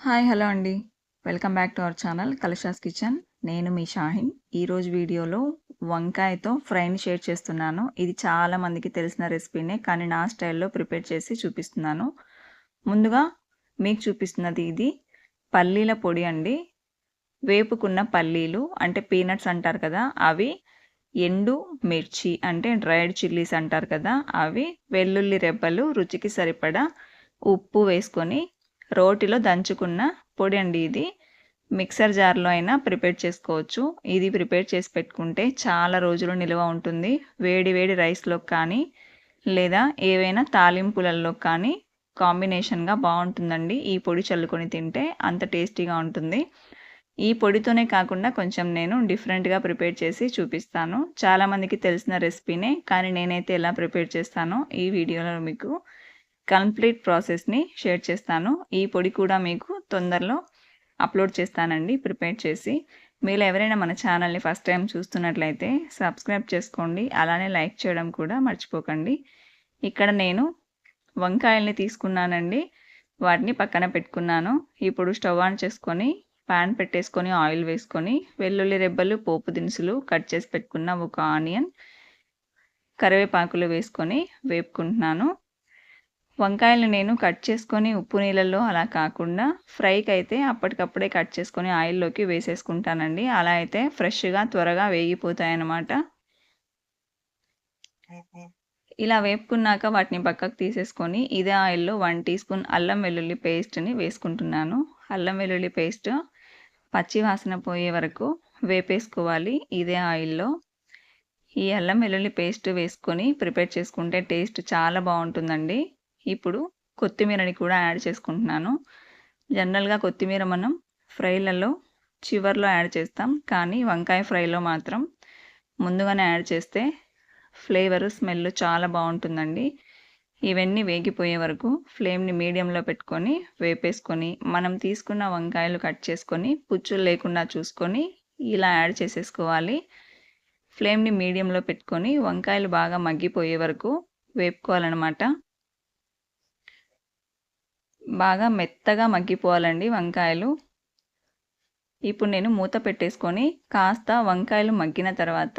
Hi hello అండి. Welcome back to our channel Kalasha's kitchen. నేను మీ షాహిన్. ఈరోజు వీడియోలో వంకాయతో ఫ్రైని షేర్ చేస్తున్నాను. ఇది చాలా మందికి తెలిసిన రెసిపీనే కానీ నా స్టైల్లో ప్రిపేర్ చేసి చూపిస్తున్నాను. ముందుగా మీకు చూపిస్తున్నది ఇది పల్లీల పొడి అండి. వేపుకున్న పల్లీలు అంటే పీనట్స్ అంటారు కదా అవి ఎండు మిర్చి అంటే డ్రైడ్ చిల్లీస్ అంటారు కదా అవి వెల్లుల్లి రెబ్బలు రుచికి సరిపడా ఉప్పు వేసుకొని రోటిలో దంచుకున్న పొడి అండి ఇది. మిక్సర్ జార్లో అయినా ప్రిపేర్ చేసుకోవచ్చు. ఇది ప్రిపేర్ చేసి పెట్టుకుంటే చాలా రోజులు నిల్వ ఉంటుంది. వేడి వేడి రైస్లో కానీ లేదా ఏవైనా తాలింపులలో కానీ కాంబినేషన్గా బాగుంటుందండి. ఈ పొడి చల్లుకొని తింటే అంత టేస్టీగా ఉంటుంది. ఈ పొడితోనే కాకుండా కొంచెం నేను డిఫరెంట్గా ప్రిపేర్ చేసి చూపిస్తాను. చాలామందికి తెలిసిన రెసిపీనే కానీ నేనైతే ఎలా ప్రిపేర్ చేస్తానో ఈ వీడియోలో మీకు కంప్లీట్ ప్రాసెస్ని షేర్ చేస్తాను. ఈ పొడి కూడా మీకు తొందరలో అప్లోడ్ చేస్తానండి ప్రిపేర్ చేసి. మీరు ఎవరైనా మన ఛానల్ని ఫస్ట్ టైం చూస్తున్నట్లయితే సబ్స్క్రైబ్ చేసుకోండి అలానే లైక్ చేయడం కూడా మర్చిపోకండి. ఇక్కడ నేను వంకాయల్ని తీసుకున్నానండి వాటిని పక్కన పెట్టుకున్నాను. ఇప్పుడు స్టవ్ ఆన్ చేసుకొని ప్యాన్ పెట్టేసుకొని ఆయిల్ వేసుకొని వెల్లుల్లి రెబ్బలు పోపు దినుసులు కట్ చేసి పెట్టుకున్న ఒక ఆనియన్ కరివేపాకులు వేసుకొని వేపుకుంటున్నాను. వంకాయలు నేను కట్ చేసుకొని ఉప్పు నీళ్ళల్లో అలా కాకుండా ఫ్రైకి అయితే అప్పటికప్పుడే కట్ చేసుకొని ఆయిల్లోకి వేసేసుకుంటానండి. అలా అయితే ఫ్రెష్గా త్వరగా వేగిపోతాయి అన్నమాట ఇలా వేపుకున్నాక వాటిని పక్కకు తీసేసుకొని ఇదే ఆయిల్లో వన్ టీ స్పూన్ అల్లం వెల్లుల్లి పేస్ట్ని వేసుకుంటున్నాను. అల్లం వెల్లుల్లి పేస్ట్ పచ్చి వాసన పోయే వరకు వేపేసుకోవాలి ఇదే ఆయిల్లో. ఈ అల్లం వెల్లుల్లి పేస్ట్ వేసుకొని ప్రిపేర్ చేసుకుంటే టేస్ట్ చాలా బాగుంటుందండి. ఇప్పుడు కొత్తిమీరని కూడా యాడ్ చేసుకుంటున్నాను. జనరల్గా కొత్తిమీర మనం ఫ్రైలలో చివర్లో యాడ్ చేస్తాం. కానీ వంకాయ ఫ్రైలో మాత్రం ముందుగానే యాడ్ చేస్తే ఫ్లేవర్ స్మెల్ చాలా బాగుంటుందండి. ఇవన్నీ వేగిపోయే వరకు ఫ్లేమ్ని మీడియంలో పెట్టుకొని వేపేసుకొని మనం తీసుకున్న వంకాయలు కట్ చేసుకొని పుచ్చులు లేకుండా చూసుకొని ఇలా యాడ్ చేసేసుకోవాలి. ఫ్లేమ్ని మీడియంలో పెట్టుకొని వంకాయలు బాగా మగ్గిపోయే వరకు వేపుకోవాలన్నమాట. బాగా మెత్తగా మగ్గిపోవాలండి వంకాయలు. ఇప్పుడు నేను మూత పెట్టేసుకొని కాస్త వంకాయలు మగ్గిన తర్వాత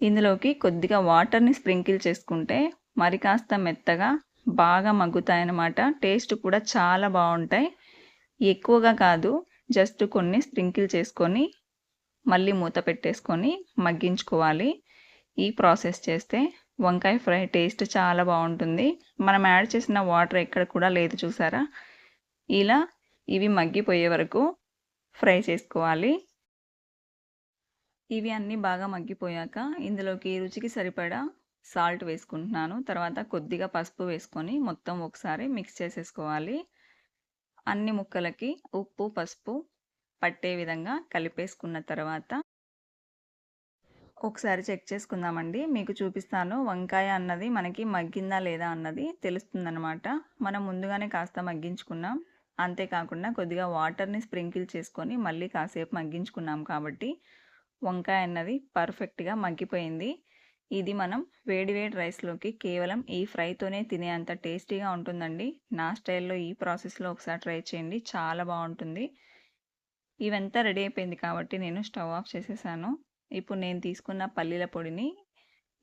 ఇందులోకి కొద్దిగా వాటర్ని స్ప్రింకిల్ చేసుకుంటే మరి కాస్త మెత్తగా బాగా మగ్గుతాయన్నమాట. టేస్ట్ కూడా చాలా బాగుంటాయి. ఎక్కువగా కాదు జస్ట్ కొన్ని స్ప్రింకిల్ చేసుకొని మళ్ళీ మూత పెట్టేసుకొని మగ్గించుకోవాలి. ఈ ప్రాసెస్ చేస్తే వంకాయ ఫ్రై టేస్ట్ చాలా బాగుంటుంది. మనం యాడ్ చేసిన వాటర్ ఎక్కడ కూడా లేదు చూసారా? ఇలా ఇవి మగ్గిపోయే వరకు ఫ్రై చేసుకోవాలి. ఇవి అన్నీ బాగా మగ్గిపోయాక ఇందులోకి రుచికి సరిపడా సాల్ట్ వేసుకుంటున్నాను. తర్వాత కొద్దిగా పసుపు వేసుకొని మొత్తం ఒకసారి మిక్స్ చేసేసుకోవాలి. అన్ని ముక్కలకి ఉప్పు పసుపు పట్టే విధంగా కలిపేసుకున్న తర్వాత ఒకసారి చెక్ చేసుకుందామండి. మీకు చూపిస్తాను. వంకాయ అన్నది మనకి మగ్గిందా లేదా అన్నది తెలుస్తుందనమాట మనం ముందుగానే కాస్త మగ్గించుకున్నాం. అంతేకాకుండా కొద్దిగా వాటర్ని స్ప్రింకిల్ చేసుకొని మళ్ళీ కాసేపు మగ్గించుకున్నాం కాబట్టి వంకాయ అన్నది పర్ఫెక్ట్గా మగ్గిపోయింది. ఇది మనం వేడి వేడి రైస్లోకి కేవలం ఈ ఫ్రైతోనే తినేంత టేస్టీగా ఉంటుందండి. నా స్టైల్లో ఈ ప్రాసెస్లో ఒకసారి ట్రై చేయండి. చాలా బాగుంటుంది. ఇవంతా రెడీ అయిపోయింది కాబట్టి నేను స్టవ్ ఆఫ్ చేసేసాను. ఇప్పుడు నేను తీసుకున్న పల్లీల పొడిని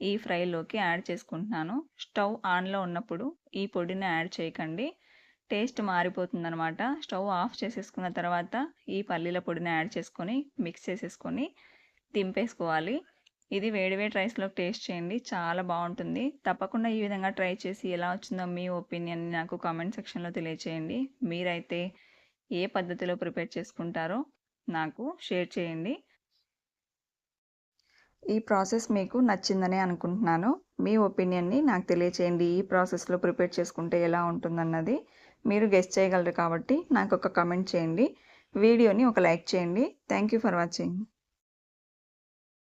ఈ ఫ్రైలోకి యాడ్ చేసుకుంటున్నాను. స్టవ్ ఆన్లో ఉన్నప్పుడు ఈ పొడిని యాడ్ చేయకండి. టేస్ట్ మారిపోతుందనమాట స్టవ్ ఆఫ్ చేసేసుకున్న తర్వాత ఈ పల్లీల పొడిని యాడ్ చేసుకొని మిక్స్ చేసేసుకొని దింపేసుకోవాలి. ఇది వేడివేడి రైస్లోకి టేస్ట్ చేయండి. చాలా బాగుంటుంది. తప్పకుండా ఈ విధంగా ట్రై చేసి ఎలా వచ్చిందో మీ ఒపీనియన్ నాకు కామెంట్ సెక్షన్లో తెలియచేయండి. మీరైతే ఏ పద్ధతిలో ప్రిపేర్ చేసుకుంటారో నాకు షేర్ చేయండి. ఈ ప్రాసెస్ మీకు నచ్చిందనే అనుకుంటున్నాను. మీ ఒపీనియన్ని నాకు తెలియచేయండి. ఈ ప్రాసెస్లో ప్రిపేర్ చేసుకుంటే ఎలా ఉంటుందన్నది మీరు గెస్ట్ చేయగలరు కాబట్టి నాకు ఒక కమెంట్ చేయండి. వీడియోని ఒక లైక్ చేయండి. Thank you for watching.